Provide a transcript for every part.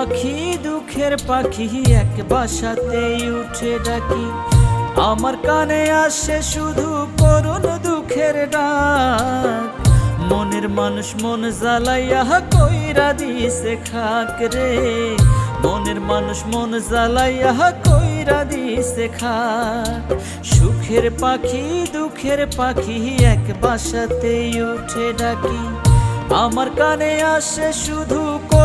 সুখের পাখি এক বাসাতেই উঠে ডাকি। আমার কানে আসে শুধু করুণ দুঃখের ডাক। মনের মানুষ মন জ্বালাইয়া কইরা দিছে খাক রে। মনের মানুষ মন জ্বালাইয়া কইরা দিছে খাক। সুখের পাখি, দুঃখের পাখি এক বাসাতেই উঠে ডাকি। আমার কানে আসে শুধু দুঃখের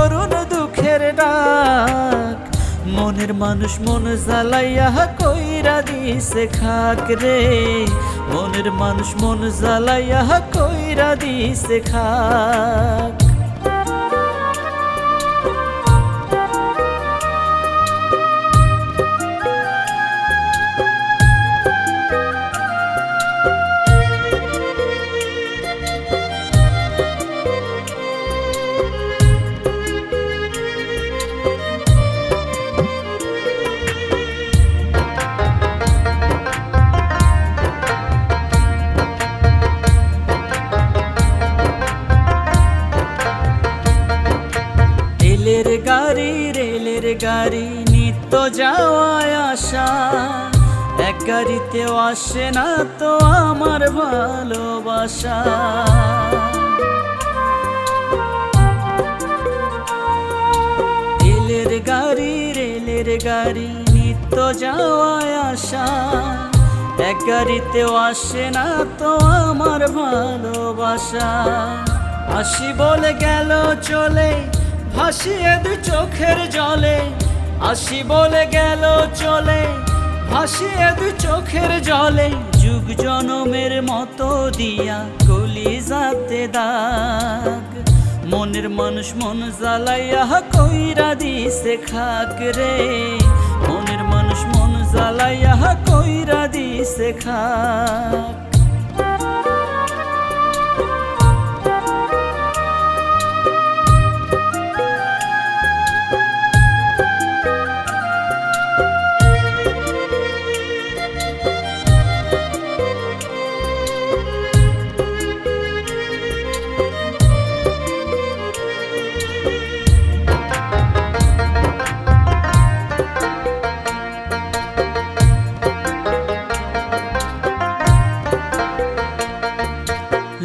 ডাক। মনের মানুষ মন জ্বালাইয়া কইরা দিছে খাক রে। মনের মানুষ মন জ্বালাইয়া কইরা দিছে খাক। রেলের গাড়ি নিত্য যাওয়ায় আসা। এক গাড়িতেও আসে না তো আমার ভালোবাসা। রেলের গাড়ি রেলের গাড়ি নিত্য যাওয়ায় আসা। এক গাড়িতেও আসে না তো আমার ভালোবাসা। আসি বলে গেল চলে ভাসিয়ে দু চোখের জলে আসি বলে গেল চলে। ভাসিয়ে দু চোখের জলে, যুগ জনমের মতো দিয়া কলি যাতে দাগ। মনের মানুষ মন জ্বালাইয়া কইরা দিছে খাক রে। মনের মানুষ মন জ্বালাইয়া কইরা দিছে খাক।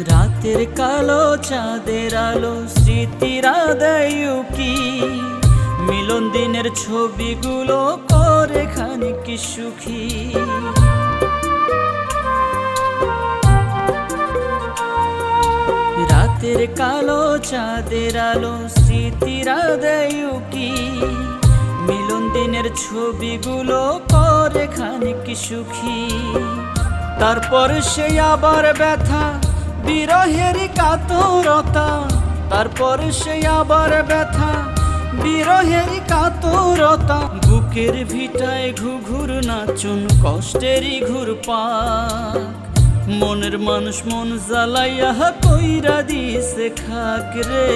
রাতের কালো চাঁদের আলো, স্মৃতির কি মিলন দিনের ছবিগুলো করে খানিক সুখী। রাতের কালো চাঁদের আলো, স্মৃতির আদায়ুকি মিলন দিনের ছবিগুলো করে খানিক সুখী। তারপর সে আবার ব্যথা বিরহের কাতরতা, তারপর সে আবার ব্যথা। বিরহের কাতরতা, বুকের ভিটায় ঘুঘুর নাচুন কষ্টেরই ঘুর পাক। মনের মানুষ মন জ্বালাইয়া কইরা দিছে খাক রে।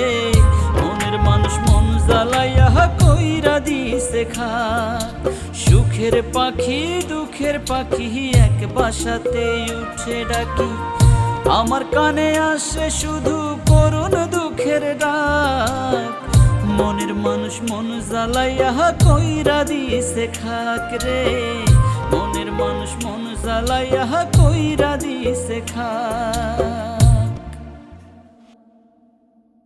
মনের মানুষ মন জ্বালাইয়া কইরা দিছে খাক। সুখের পাখি, দুঃখের পাখি, এক বাসাতে উঠে ডাকি। আমার কানে আসে শুধু করুণ দুঃখের ডাক। মনের মানুষ মন জ্বালাইয়া কইরা দিছে খাক রে। মনের মানুষ মন জ্বালাইয়া কইরা দিছে খাক।